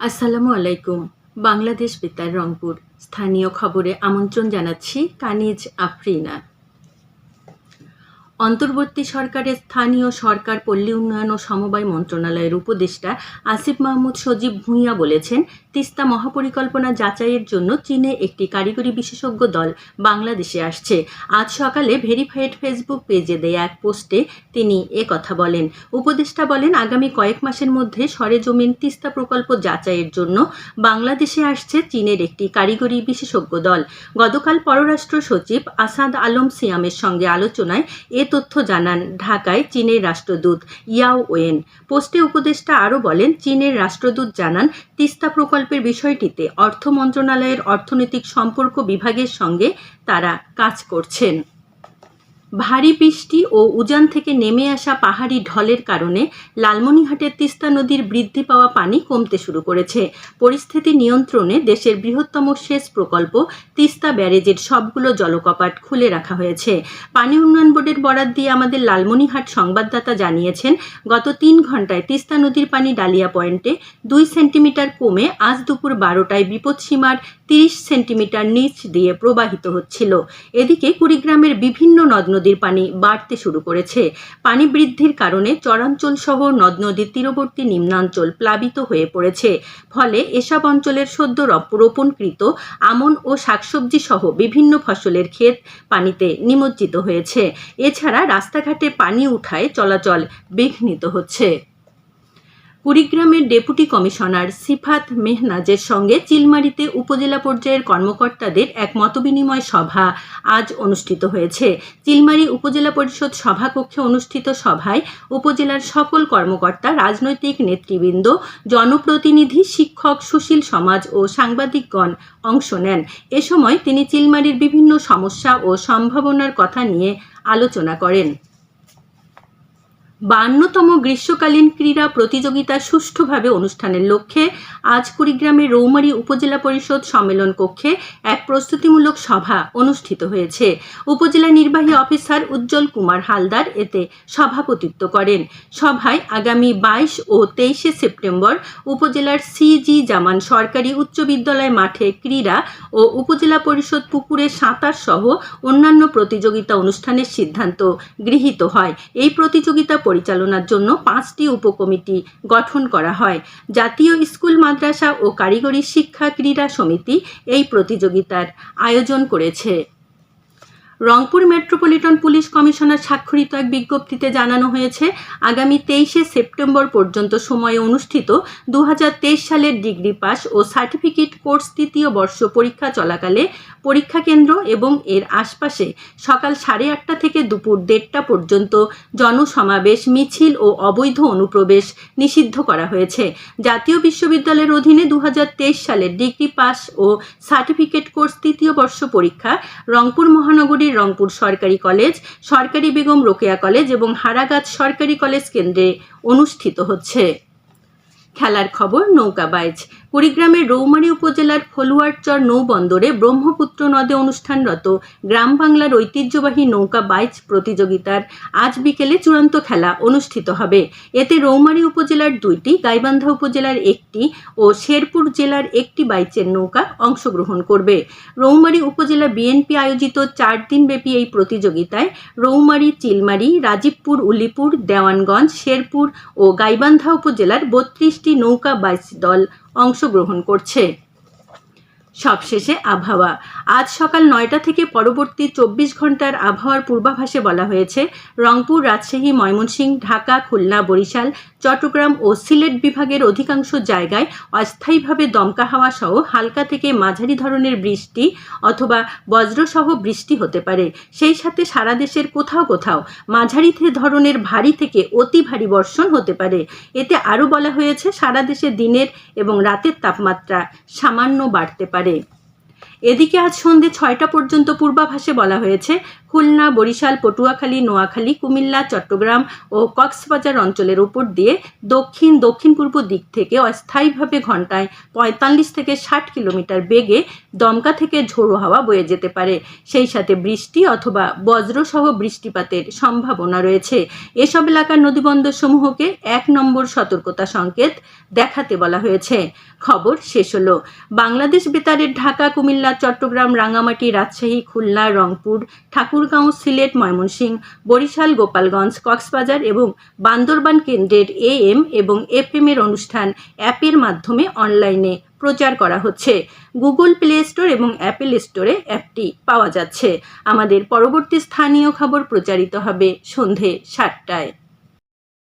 আসসালামু আলাইকুম। বাংলাদেশ বেতার রংপুর। স্থানীয় খবরে আমন্ত্রণ জানাচ্ছি কানিজ আফরিনা। অন্তর্বর্তী সরকারের স্থানীয় সরকার, পল্লী উন্নয়ন ও সমবায় মন্ত্রণালয়ের উপদেষ্টা আসিফ মাহমুদ সজীব ভূঁইয়া বলেছেন, তিস্তা মহাপরিকল্পনা যাচাইয়ের জন্য চীনে একটি কারিগরি বিশেষজ্ঞ দল বাংলাদেশে আসছে। আজ সকালে ভেরিফাইড ফেসবুক পেজে দেয়া এক পোস্টে তিনি এ কথা বলেন। উপদেষ্টা বলেন, আগামী কয়েক মাসের মধ্যে সরেজমিন তিস্তা প্রকল্প যাচাইয়ের জন্য বাংলাদেশে আসছে চীনের একটি কারিগরি বিশেষজ্ঞ দল। গতকাল পররাষ্ট্র সচিব আসাদ আলম সিয়ামের সঙ্গে আলোচনায় এ তথ্য জানান ঢাকায় চীনের রাষ্ট্রদূত ইয়াও ওয়েন। পোস্টে উপদেষ্টা আরও বলেন, চীনের রাষ্ট্রদূত জানান, তিস্তা প্রকল্পের বিষয়টিতে অর্থ মন্ত্রণালয়ের অর্থনৈতিক সম্পর্ক বিভাগের সঙ্গে তারা কাজ করছেন। ভারী বৃষ্টি ও উজান থেকে নেমে আসা পাহাড়ি ঢলের কারণে লালমনিরহাটের তিস্তা নদীর বৃদ্ধি পাওয়া পানি কমতে শুরু করেছে। পরিস্থিতি নিয়ন্ত্রণে দেশের বৃহত্তম সেচ প্রকল্প তিস্তা ব্যারেজের সবগুলো জলকপাট খুলে রাখা হয়েছে। পানি উন্নয়ন বোর্ডের বরাদ দিয়ে আমাদের লালমনিরহাট সংবাদদাতা জানিয়েছেন, গত তিন ঘন্টায় তিস্তা নদীর পানি ডালিয়া পয়েন্টে দুই সেন্টিমিটার কমে আজ দুপুর বারোটায় বিপদসীমার তিরিশ সেন্টিমিটার নিচ দিয়ে প্রবাহিত হচ্ছিল। এদিকে কুড়িগ্রামের বিভিন্ন নদ নদীর পানি বাড়তে শুরু করেছে। পানি বৃদ্ধির কারণে চরাঞ্চল সহ নদ নদীর তীরবর্তী নিম্নাঞ্চল প্লাবিত হয়ে পড়েছে। ফলে এসব অঞ্চলের সদ্য রপ- রোপণকৃত আমন ও শাকসবজি সহ বিভিন্ন ফসলের ক্ষেত পানিতে নিমজ্জিত হয়েছে। এছাড়া রাস্তাঘাটে পানি উঠায় চলাচল বিঘ্নিত হচ্ছে। কুড়িগ্রামের ডেপুটি কমিশনার সিফাত মেহনাজের সঙ্গে চিলমারিতে উপজেলা পর্যায়ের কর্মকর্তাদের এক মতবিনিময় সভা আজ অনুষ্ঠিত হয়েছে। চিলমারি উপজেলা পরিষদ সভাকক্ষে অনুষ্ঠিত সভায় উপজেলার সকল কর্মকর্তা, রাজনৈতিক নেতৃবৃন্দ, জনপ্রতিনিধি, শিক্ষক, সুশীল সমাজ ও সাংবাদিকগণ অংশ নেন। এ সময় তিনি চিলমারির বিভিন্ন সমস্যা ও সম্ভাবনার কথা নিয়ে আলোচনা করেন। বান্নতম গ্রীষ্মকালীন ক্রীড়া প্রতিযোগিতা সুষ্ঠুভাবে অনুষ্ঠানের লক্ষ্যে আজ কুড়িগ্রামের রৌমারী উপজেলা পরিষদ সম্মেলন কক্ষে এক প্রস্তুতিমূলক সভা অনুষ্ঠিত হয়েছে। উপজেলা নির্বাহী অফিসার উজ্জ্বল কুমার হালদার এতে সভাপতিত্ব করেন। সভায় আগামী বাইশ ও তেইশে সেপ্টেম্বর উপজেলার সিজি জামান সরকারি উচ্চ বিদ্যালয় মাঠে ক্রীড়া ও উপজেলা পরিষদ পুকুরে সাঁতার সহ অন্যান্য প্রতিযোগিতা অনুষ্ঠানের সিদ্ধান্ত গৃহীত হয়। এই প্রতিযোগিতা পরিচালনার জন্য পাঁচটি উপকমিটি গঠন করা হয়। জাতীয় স্কুল, মাদ্রাসা ও কারিগরি শিক্ষা ক্রীড়া সমিতি এই প্রতিযোগিতার আয়োজন করেছে। রংপুর মেট্রোপলিটন পুলিশ কমিশনার স্বাক্ষরিত এক বিজ্ঞপ্তিতে জানানো হয়েছে, আগামী তেইশে সেপ্টেম্বর পর্যন্ত সময়ে অনুষ্ঠিত দু হাজার তেইশ সালের ডিগ্রি পাস ও সার্টিফিকেট কোর্স তৃতীয় বর্ষ পরীক্ষা চলাকালে পরীক্ষা কেন্দ্র এবং এর আশপাশে সকাল সাড়ে আটটা থেকে দুপুর দেড়টা পর্যন্ত জনসমাবেশ, মিছিল ও অবৈধ অনুপ্রবেশ নিষিদ্ধ করা হয়েছে। জাতীয় বিশ্ববিদ্যালয়ের অধীনে দু হাজার তেইশ সালের ডিগ্রি পাস ও সার্টিফিকেট কোর্স তৃতীয় বর্ষ পরীক্ষা রংপুর মহানগরীর রংপুর সরকারি কলেজ, সরকারি বেগম রোকেয়া কলেজ এবং হারাগাছ সরকারি কলেজ কেন্দ্রে অনুষ্ঠিত হচ্ছে। খেলার খবর নৌকাবাইজ কুড়িগ্রামের রৌমারী উপজেলার ফলুয়ারচর নৌবন্দরে ব্রহ্মপুত্র নদে অনুষ্ঠানরত গ্রাম বাংলার ঐতিহ্যবাহী নৌকা বাইচ প্রতিযোগিতার আজ বিকেলে চূড়ান্ত খেলা অনুষ্ঠিত হবে। এতে রৌমারী উপজেলার দুইটি, গাইবান্ধা উপজেলার একটি ও শেরপুর জেলার একটি বাইচের নৌকা অংশগ্রহণ করবে। রৌমারী উপজেলা বিএনপি আয়োজিত চার দিনব্যাপী এই প্রতিযোগিতায় রৌমারী, চিলমারি, রাজীবপুর, উলিপুর, দেওয়ানগঞ্জ, শেরপুর ও গাইবান্ধা উপজেলার বত্রিশটি নৌকা বাইচ দল অংশগ্রহণ করছে। সবশেষে আবহাওয়া। আজ সকাল নয়টা থেকে পরবর্তী চব্বিশ ঘণ্টার আবহাওয়ার পূর্বাভাসে বলা হয়েছে, রংপুর, রাজশাহী, ময়মনসিংহ, ঢাকা, খুলনা, বরিশাল চট্টগ্রাম ও সিলেট বিভাগের অধিকাংশ জায়গায় অস্থায়ীভাবে দমকা হাওয়া সহ হালকা থেকে মাঝারি ধরনের বৃষ্টি অথবা বজ্রসহ বৃষ্টি হতে পারে। সেই সাথে সারা দেশের কোথাও কোথাও মাঝারি ধরনের ভারী থেকে অতি ভারী বর্ষণ হতে পারে। এতে আরও বলা হয়েছে, সারা দেশে দিনের এবং রাতের তাপমাত্রা সামান্য বাড়তে পারে। এদিকে আজ সন্ধে ছয়টা পর্যন্ত পূর্বাভাসে বলা হয়েছে, খুলনা, বরিশাল, পটুয়াখালী, নোয়াখালী, কুমিল্লা, চট্টগ্রাম ও কক্সবাজার অঞ্চলের উপর দিয়ে দক্ষিণ দক্ষিণ পূর্ব দিক থেকে অস্থায়ীভাবে ঘন্টায় পঁয়তাল্লিশ থেকে ষাট কিলোমিটার বেগে দমকা থেকে ঝোড়ো হাওয়া বয়ে যেতে পারে। সেই সাথে বৃষ্টি অথবা বজ্রসহ বৃষ্টিপাতের সম্ভাবনা রয়েছে। এসব এলাকার নদীবন্দর সমূহকে এক নম্বর সতর্কতা সংকেত দেখাতে বলা হয়েছে। খবর শেষ হলো। বাংলাদেশ বেতারের ঢাকা, কুমিল্লা চট্টগ্রাম রাঙামাটি রাজশাহী, খুলনা, রংপুর, ঠাকুরগাঁও, সিলেট, ময়মনসিংহ, বরিশাল, গোপালগঞ্জ, কক্সবাজার এবং বান্দরবান কেন্দ্রের এএম এবং এফএম এর অনুষ্ঠান অ্যাপের মাধ্যমে অনলাইনে প্রচার করা হচ্ছে। গুগল প্লে স্টোর এবং অ্যাপেল স্টোরে অ্যাপটি পাওয়া যাচ্ছে। আমাদের পরবর্তী স্থানীয় খবর প্রচারিত হবে সন্ধে সাতটায়।